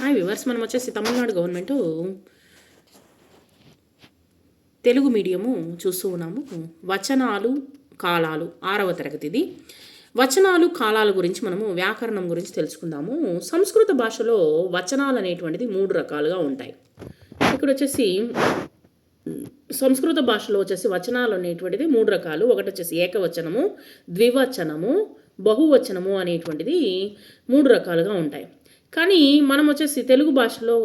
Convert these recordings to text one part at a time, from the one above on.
Hi viewers మనం వచ్చేసి Tamil Nadu government Telugu medium చూస్తూ ఉన్నాము. వచనాలు కాలాలు ఆరవ తరగతిది. వచనాలు కాలాల గురించి మనము వ్యాకరణం గురించి తెలుసుకుందాము. సంస్కృత భాషలో వచనాలు అనేటువంటిది మూడు రకాలుగా ఉంటాయి. ఇక్కడ వచ్చేసి సంస్కృత భాషలో వచ్చేసి వచనాలు అనేటువంటిది మూడు రకాలు. ఒకటి వచ్చేసి ఏకవచనము ద్వివచనము బహువచనము అనేటువంటిది మూడు రకాలుగా ఉంటాయి. కానీ మనం వచ్చేసి తెలుగు భాషలో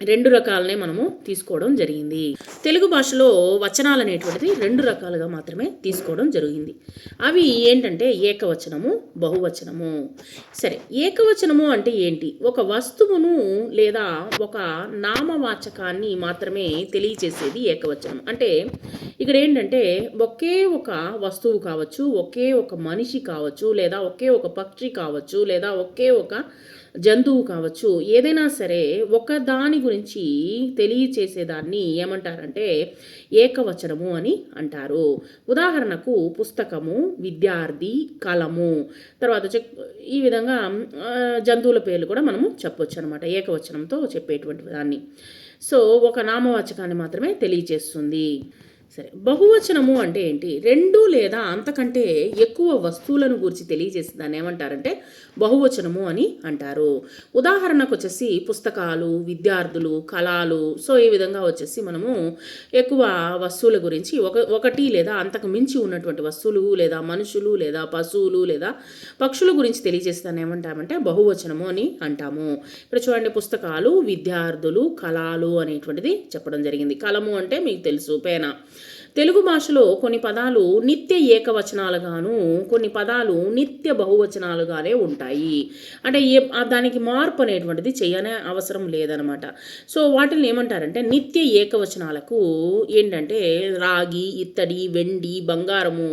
రెండు రకాలనే మనము తీసుకోవడం జరిగింది. తెలుగు భాషలో వచనాలు అనేటువంటిది రెండు రకాలుగా మాత్రమే తీసుకోవడం జరిగింది. అవి ఏంటంటే ఏకవచనము బహువచనము. సరే ఏకవచనము అంటే ఏంటి? ఒక వస్తువును లేదా ఒక నామవాచకాన్ని మాత్రమే తెలియచేసేది ఏకవచనం. అంటే ఇక్కడ ఏంటంటే ఒకే ఒక వస్తువు కావచ్చు ఒకే ఒక మనిషి కావచ్చు లేదా ఒకే ఒక పక్షి కావచ్చు లేదా ఒకే ఒక జంతువు కావచ్చు ఏదైనా సరే ఒక దాని గురించి తెలియచేసేదాన్ని ఏమంటారంటే ఏకవచనము అని అంటారు. ఉదాహరణకు పుస్తకము విద్యార్థి కలము. తర్వాత ఈ విధంగా జంతువుల పేర్లు కూడా మనము చెప్పొచ్చు అనమాట ఏకవచనంతో చెప్పేటువంటి దాన్ని. సో ఒక నామవాచకాన్ని మాత్రమే తెలియచేస్తుంది. సరే బహువచనము అంటే ఏంటి? రెండు లేదా అంతకంటే ఎక్కువ వస్తువులను గురించి తెలియజేసి దాన్ని ఏమంటారంటే బహువచనము అని అంటారు. ఉదాహరణకు వచ్చేసి పుస్తకాలు విద్యార్థులు కళాలు సో ఈ విధంగా వచ్చేసి మనము ఎక్కువ వస్తువుల గురించి ఒక ఒకటి లేదా అంతకు మించి ఉన్నటువంటి వస్తువులు లేదా మనుషులు లేదా పశువులు లేదా పక్షుల గురించి తెలియజేసి దాన్ని ఏమంటామంటే బహువచనము అని అంటాము. ఇక్కడ చూడండి పుస్తకాలు విద్యార్థులు కళాలు అనేటువంటిది చెప్పడం జరిగింది. కలము అంటే మీకు తెలుసు పేన. తెలుగు భాషలో కొన్ని పదాలు నిత్య ఏకవచనాలుగాను కొన్ని పదాలు నిత్య బహువచనాలుగానే ఉంటాయి. అంటే ఏ దానికి మార్పు అనేటువంటిది చేయనే అవసరం లేదనమాట. సో వాటిని ఏమంటారంటే నిత్య ఏకవచనాలకు ఏంటంటే రాగి ఇత్తడి వెండి బంగారము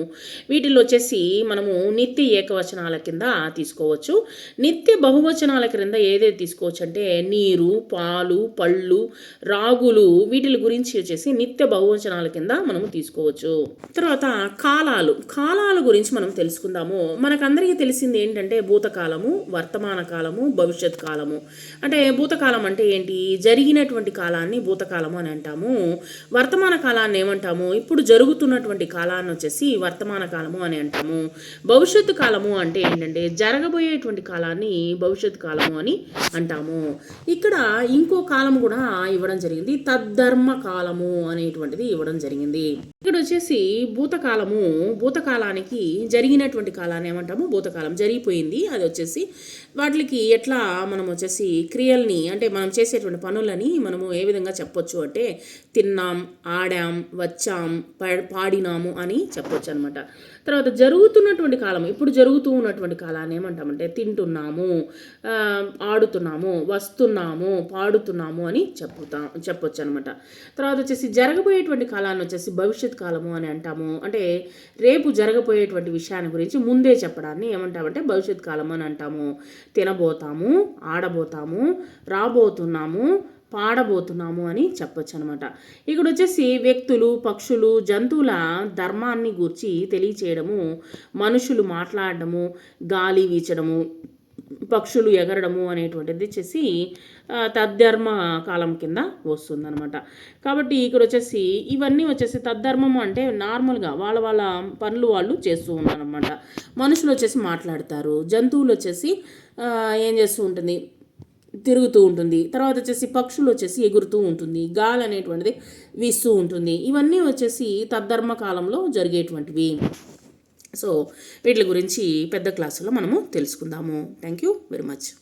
వీటిల్లో వచ్చేసి మనము నిత్య ఏకవచనాల కింద తీసుకోవచ్చు. నిత్య బహువచనాల క్రింద ఏదైతే తీసుకోవచ్చు అంటే నీరు పాలు పళ్ళు రాగులు వీటి గురించి వచ్చేసి నిత్య బహువచనాల కింద మనము తీసుకోవచ్చు. తర్వాత కాలాలు. కాలాల గురించి మనం తెలుసుకుందాము. మనకందరికీ తెలిసింది ఏంటంటే భూతకాలము వర్తమాన కాలము భవిష్యత్ కాలము. అంటే భూతకాలం అంటే ఏంటి? జరిగినటువంటి కాలాన్ని భూతకాలము అని అంటాము. వర్తమాన కాలాన్ని ఏమంటాము? ఇప్పుడు జరుగుతున్నటువంటి కాలాన్ని వచ్చేసి వర్తమాన కాలము అని అంటాము. భవిష్యత్తు కాలము అంటే ఏంటంటే జరగబోయేటువంటి కాలాన్ని భవిష్యత్ కాలము అని అంటాము. ఇక్కడ ఇంకో కాలం కూడా ఇవ్వడం జరిగింది. తద్ధర్మ కాలము అనేటువంటిది ఇవ్వడం జరిగింది. ఇక్కడ వచ్చేసి భూతకాలము భూతకాలానికి జరిగినటువంటి కాలాన్ని ఏమంటాము? భూతకాలం జరిగిపోయింది. అది వచ్చేసి వాటికి ఎట్లా మనం వచ్చేసి క్రియల్ని అంటే మనం చేసేటువంటి పనులని మనము ఏ విధంగా చెప్పొచ్చు అంటే తిన్నాం ఆడాం వచ్చాం పాడినాము అని చెప్పొచ్చు అనమాట తర్వాత జరుగుతున్నటువంటి కాలం ఇప్పుడు జరుగుతూ ఉన్నటువంటి కాలాన్ని ఏమంటామంటే తింటున్నాము ఆడుతున్నాము వస్తున్నాము పాడుతున్నాము అని చెప్పుతాం చెప్పొచ్చు అనమాట తర్వాత వచ్చేసి జరగబోయేటువంటి కాలాన్ని వచ్చేసి భవిష్యత్ కాలము అని అంటాము. అంటే రేపు జరగబోయేటువంటి విషయాన్ని గురించి ముందే చెప్పడాన్ని ఏమంటామంటే భవిష్యత్ కాలం అని అంటాము. తినబోతాము ఆడబోతాము రాబోతున్నాము పాడబోతున్నాము అని చెప్పొచ్చు అనమాట ఇక్కడ వచ్చేసి వ్యక్తులు పక్షులు జంతువుల ధర్మాన్ని గూర్చి తెలియచేయడము మనుషులు మాట్లాడడము గాలి వీచడము పక్షులు ఎగరడము అనేటువంటిది వచ్చేసి తద్ధర్మ కాలం కింద వస్తుందనమాట కాబట్టి ఇక్కడ వచ్చేసి ఇవన్నీ వచ్చేసి తద్ధర్మం అంటే నార్మల్గా వాళ్ళ వాళ్ళ పనులు వాళ్ళు చేస్తూ ఉన్నారనమాట మనుషులు వచ్చేసి మాట్లాడతారు జంతువులు వచ్చేసి ఏం చేస్తూ ఉంటుంది? తిరుగుతూ ఉంటుంది. తర్వాత వచ్చేసి పక్షులు వచ్చేసి ఎగురుతూ ఉంటుంది గాలి అనేటువంటిది వీస్తూ ఉంటుంది. ఇవన్నీ వచ్చేసి తద్ధర్మ కాలంలో జరిగేటువంటివి. సో వీటి గురించి పెద్ద క్లాసులో మనము తెలుసుకుందాము. Thank you very much